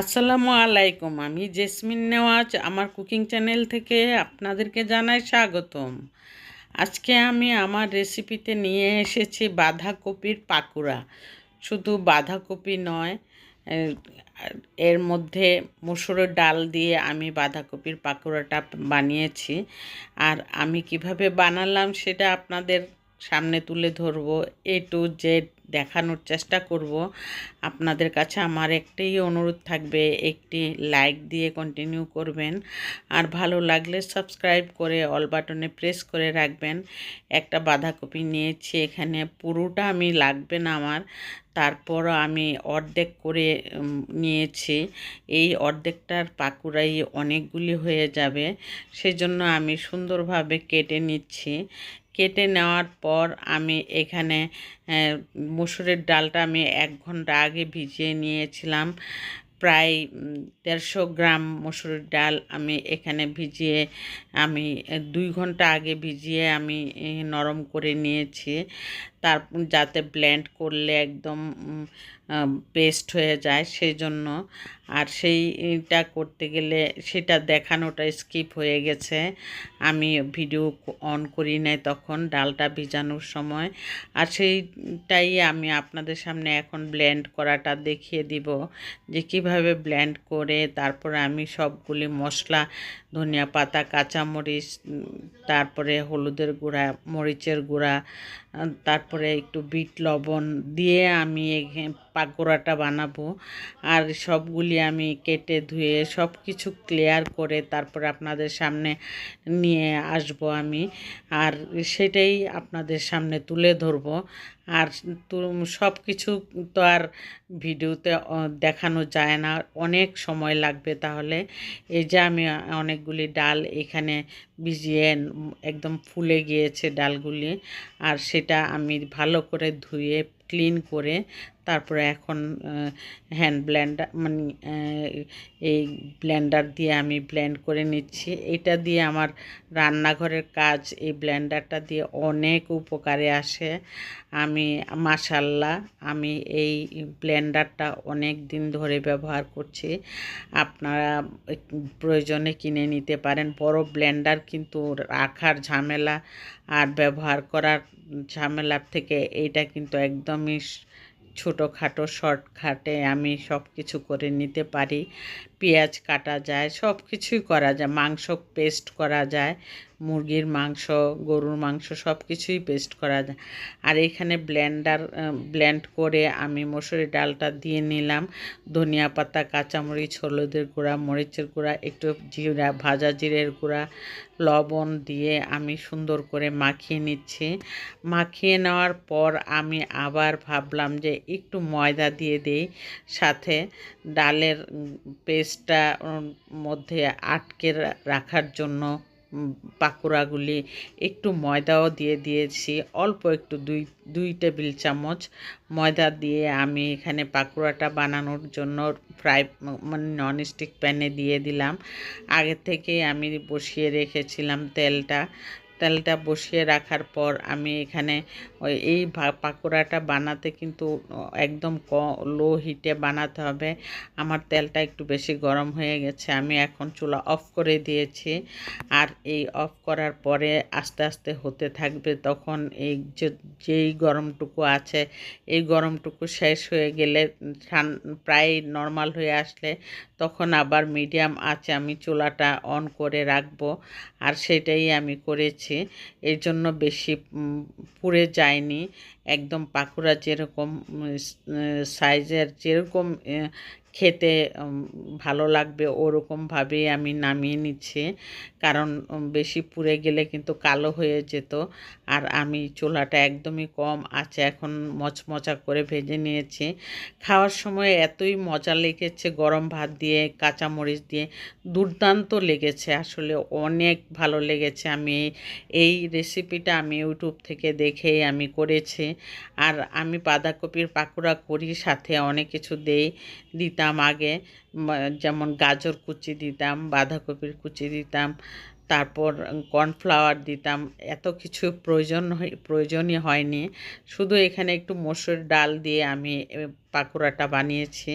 আসসালামু আলাইকুম, আমি জেসমিন নেওয়াজ, আমার কুকিং চ্যানেল থেকে আপনাদেরকে জানাই স্বাগতম। আজকে আমি আমার রেসিপিতে নিয়ে এসেছি বাঁধাকপির পাকুড়া। শুধু বাঁধাকপি নয়, এর মধ্যে মুসুরের ডাল দিয়ে আমি বাঁধাকপির পাকুড়াটা বানিয়েছি। আর আমি কীভাবে বানালাম সেটা আপনাদের সামনে তুলে ধরবো এ টু জেড দেখানোর চেষ্টা করব। আপনাদের কাছে আমার একটাই অনুরোধ থাকবে, একটি লাইক দিয়ে কন্টিনিউ করবেন। আর ভালো লাগলে সাবস্ক্রাইব করে অল বাটনে প্রেস করে রাখবেন। একটা বাঁধাকপি নিয়েছি, এখানে পুরোটা আমি লাগবে না আমার। তারপর আমি অর্ধেক করে নিয়েছি। এই অর্ধেকটার পাকুড়াই অনেকগুলি হয়ে যাবে। সেজন্য আমি সুন্দরভাবে কেটে নিচ্ছি। কেটে নেওয়ার পর আমি এখানে মুসুরের ডালটা আমি এক ঘণ্টা আগে ভিজিয়ে নিয়েছিলাম। প্রায় দেড়শো গ্রাম মসুরের ডাল আমি এখানে ভিজিয়ে, আমি দুই ঘণ্টা আগে ভিজিয়ে আমি নরম করে নিয়েছি। তার যাতে ব্লেন্ড করলে একদম পেস্ট হয়ে যায় সেই জন্য আর সেইটা করতে গেলে সেটা দেখানোটা স্কিপ হয়ে গেছে। আমি ভিডিও অন করি নাই তখন ডালটা ভিজানোর সময়। আর সেইটাই আমি আপনাদের সামনে এখন ব্লেন্ড করাটা দেখিয়ে দিব যে কীভাবে ব্লেন্ড করে তারপরে আমি সবগুলি মশলা ধনিয়া পাতা কাঁচামরিচ তারপরে হলুদের গুঁড়া মরিচের গুঁড়া আহ, তারপরে একটু বিট লবণ দিয়ে আমি পাকোড়াটা বানাবো। আর সবগুলি আমি কেটে ধুয়ে সব কিছু ক্লিয়ার করে তারপর আপনাদের সামনে নিয়ে আসব আমি। আর সেটাই আপনাদের সামনে তুলে ধরবো। আর সব কিছু তো আর ভিডিওতে দেখানো যায় না। অনেক সময় লাগবে তাহলে। এই যে আমি অনেকগুলি ডাল এখানে ভিজিয়ে একদম ফুলে গিয়েছে ডালগুলি। আর সেটা আমি ভালো করে ধুয়ে ক্লিন করে তারপরে এখন হ্যান্ড ব্ল্যান্ডার মানে এই ব্ল্যান্ডার দিয়ে আমি ব্ল্যান্ড করে নিচ্ছি। এটা দিয়ে আমার রান্নাঘরের কাজ এই ব্ল্যান্ডারটা দিয়ে অনেক উপকারে আসে। আমি, মাশাল্লাহ, আমি এই ব্ল্যান্ডারটা অনেক দিন ধরে ব্যবহার করছি। আপনারা প্রয়োজনে কিনে নিতে পারেন। বড় ব্ল্যান্ডার কিন্তু রাখার ঝামেলা আর ব্যবহার করার ঝামেলার থেকে এইটা কিন্তু একদমই স- ছোটোখাটো শর্টকাটে আমি সব কিছু করে নিতে পারি। পেঁয়াজ কাটা যায় সব কিছুই করা যায়। মাংস পেস্ট করা যায়, মুরগির মাংস, গরুর মাংস সব কিছুই পেস্ট করা যায়। আর এখানে ব্লেন্ডার ব্লেন্ড করে আমি মসুরি ডালটা দিয়ে নিলাম। ধনিয়া পাতা, কাঁচামরিচ, হলুদের গুঁড়া, মরিচের গুঁড়া, একটু জিরা, ভাজা জিরের গুঁড়া, লবণ দিয়ে আমি সুন্দর করে মাখিয়ে নিচ্ছি। মাখিয়ে নেওয়ার পর আমি আবার ভাবলাম যে একটু ময়দা দিয়ে দিই। সাথে ডালের পেস্টটা মধ্যে আটকে রাখার জন্য পাকোড়াগুলি একটু ময়দাও দিয়ে দিয়েছি। অল্প একটু দুই দুই টেবিল চামচ ময়দা দিয়ে আমি এখানে পাকোড়াটা বানানোর জন্য ফ্রাই মানে ননস্টিক প্যানে দিয়ে দিলাম। আগে থেকেই আমি বসিয়ে রেখেছিলাম তেলটা। তেলটা বসিয়ে রাখার পর আমি এখানে এই পাকোড়াটা বানাতে কিন্তু একদম ক লো হিটে বানাতে হবে। আমার তেলটা একটু বেশি গরম হয়ে গেছে, আমি এখন চুলা অফ করে দিয়েছি। আর এই অফ করার পরে আস্তে আস্তে হতে থাকবে তখন এই যেই গরমটুকু আছে, এই গরমটুকু শেষ হয়ে গেলে প্রায় নর্মাল হয়ে আসলে তখন আবার মিডিয়াম আছে, আমি চুলাটা অন করে রাখব। আর সেটাই আমি করেছি। এর জন্য বেশি পুড়ে যায়নি। একদম পাকুড়া যেরকম সাইজের যেরকম খেতে ভালো লাগবে ওরকমভাবেই আমি নামিয়ে নিচ্ছি। কারণ বেশি পুড়ে গেলে কিন্তু কালো হয়ে যেত। আর আমি চুলাটা একদমই কম আছে, এখন মচমচা করে ভেজে নিয়েছি। খাওয়ার সময় এতই মজা লেগেছে গরম ভাত দিয়ে, কাঁচামরিচ দিয়ে, দুর্দান্ত লেগেছে। আসলে অনেক ভালো লেগেছে। আমি এই রেসিপিটা আমি ইউটিউব থেকে দেখেই আমি করেছি। আর আমি বাঁধাকপির পাকোড়া করি, সাথে অনেক কিছু দেই, দিতাম। আগে যেমন গাজর কুচি দিতাম, বাঁধাকপির কুচি দিতাম, তারপর কর্নফ্লাওয়ার দিতাম, এত কিছু প্রয়োজন প্রয়োজনই হয়নি। শুধু এখানে একটু মসুর ডাল দিয়ে আমি পাকোড়াটা বানিয়েছি।